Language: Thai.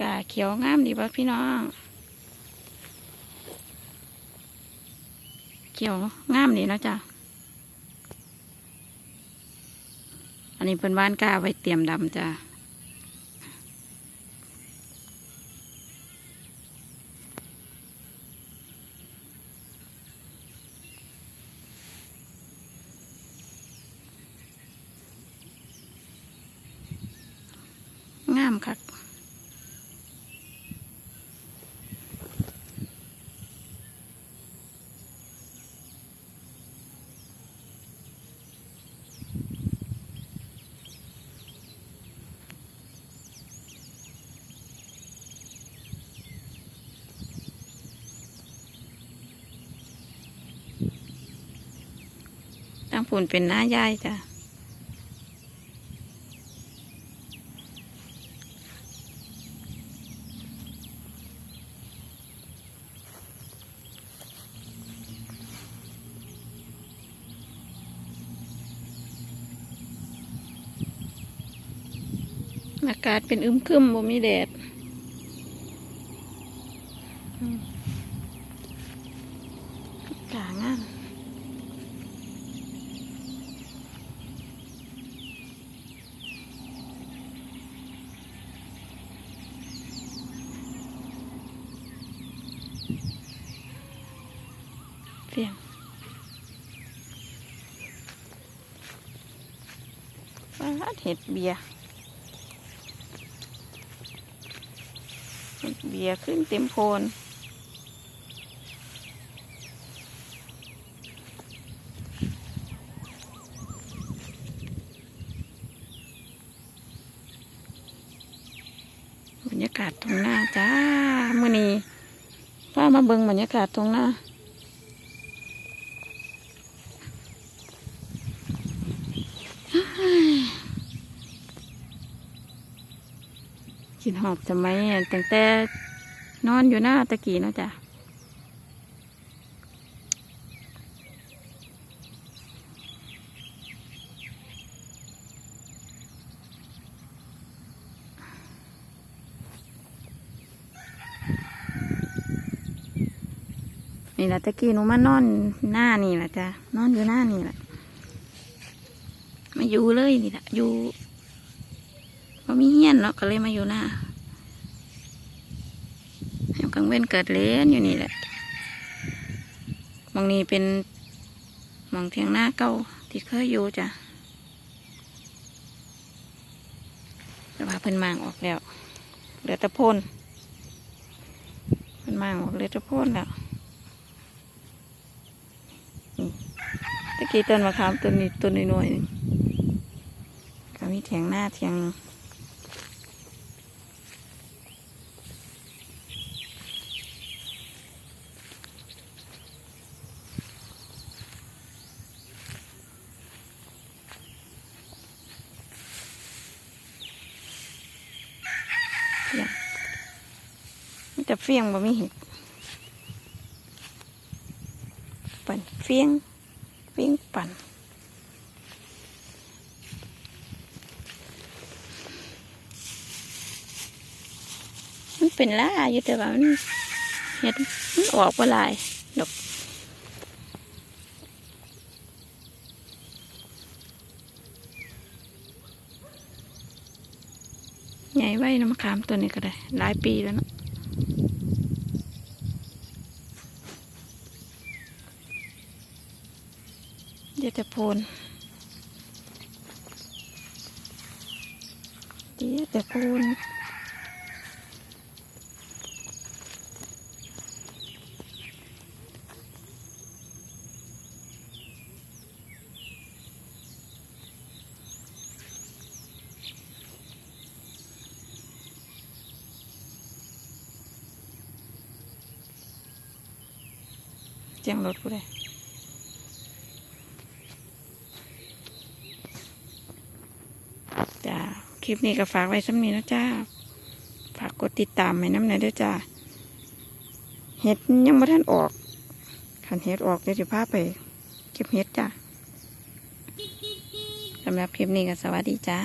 กาเขียวงามดีป่ะพี่น้อง เขียวงามดีนะจ้ะอันนี้เป็นบ้านกาไว้เตรียมดำจ้ะงามคักตั้ง ผุนเป็นหน้ายายจ้ะอากาศเป็นอึมครึมบ่มีแดดอืม เตียงฟาดเห็ดเบียร์เบียขึ้นเต็มโพนบรรยากาศตรงหน้าจ้ามื่อนี้พามาเบิงบรรยากาศตรงหน้า กินหอบทำไมอะตั้งแต่นอนอยู่หน้าตะกี้เนาะจ้ะนี่แหละตะกี้หนูมานอนหน้านี่แหละจ้ะนอนอยู่หน้านี่แหละมาอยู่เลยนี่แหละอยู่ พอมีเฮียนเนาะก็เลยมาอยู่หน้าให้กังเว้นเกิดเลนอยู่นี่แหละมองนี้เป็นมองเทียงหน้าเก่าที่เคยอยู่จ้ะแต่ว่าเพิ่นมางออกแล้ว เหลือตะโพนเพิ่นมางออกเหลือตะโพนแล้วตะกี้ต้นมะขามต้นนี้ต้นน้อยๆหนึ่งก็มีเทียงหน้าเทียง จะเฟียงบ่มีเห็ดปั่นเฟียงเฟียงปั่นมันเป็นล่าอยู่แต่ว่ามันเห็ดมันออกมาลายดอกใหญ่ไว้น้ำขามตัวนี้ก็ได้ หลายปีแล้วเนาะ เดี๋ยวจะโพนเดี๋ยวจะโพนเจียงรถกูได้า ค ลิปนี้ก็ฝากไว้สำนีนะจ้า ฝากกดติดตามให้น้ำหน่อยด้วยจ้า เห็ดยังไม่ท่านออกขันเห็ดออกเดี๋ยวจะพาไปเก็บเห็ดจ้าสำหรับคลิปนี้ก็สวัสดีจ้า